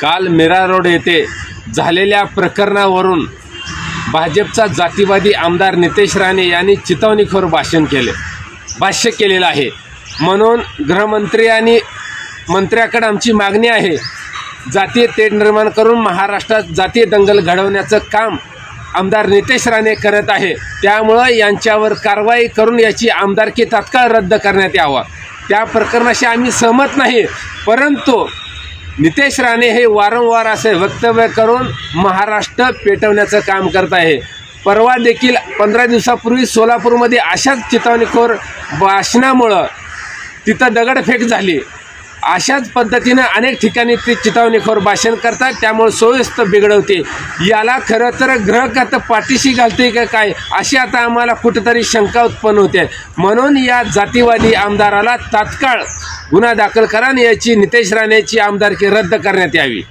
काल मीरा रोड येथे झालेल्या प्रकरणावरून भाजपचा जातीवादी आमदार नितेश राणे यांनी चितवणीखोर भाषण केले भाष्य केलेलं आहे. म्हणून गृहमंत्री आणि मंत्र्याकडे आमची मागणी आहे जातीय तेढ निर्माण करून महाराष्ट्रात जातीय दंगल घडवण्याचं काम आमदार नितेश राणे करत आहे. त्यामुळं यांच्यावर कारवाई करून याची आमदारकी तात्काळ रद्द करण्यात यावं. त्या प्रकरणाशी आम्ही सहमत नाही परंतु नितेश राणे हे वारंवार असे वक्तव्य करून महाराष्ट्र पेटवण्याचं काम करत आहे. परवा देखील पंधरा दिवसापूर्वी सोलापूरमध्ये अशाच चितवणीखोर भाषणामुळं तिथं दगडफेक झाली. अशाच पद्धतीनं अनेक ठिकाणी ते चितावणीखोर भाषण करतात त्यामुळे सोयस्त बिघडवते. याला खरं तर ग्रहकात पाठीशी घालते का काय अशी आता आम्हाला कुठंतरी शंका उत्पन्न होते. म्हणून या जातीवादी आमदाराला तात्काळ गुन्हा दाखल करा आणि याची नितेश राणेची आमदारकी रद्द करण्यात यावी.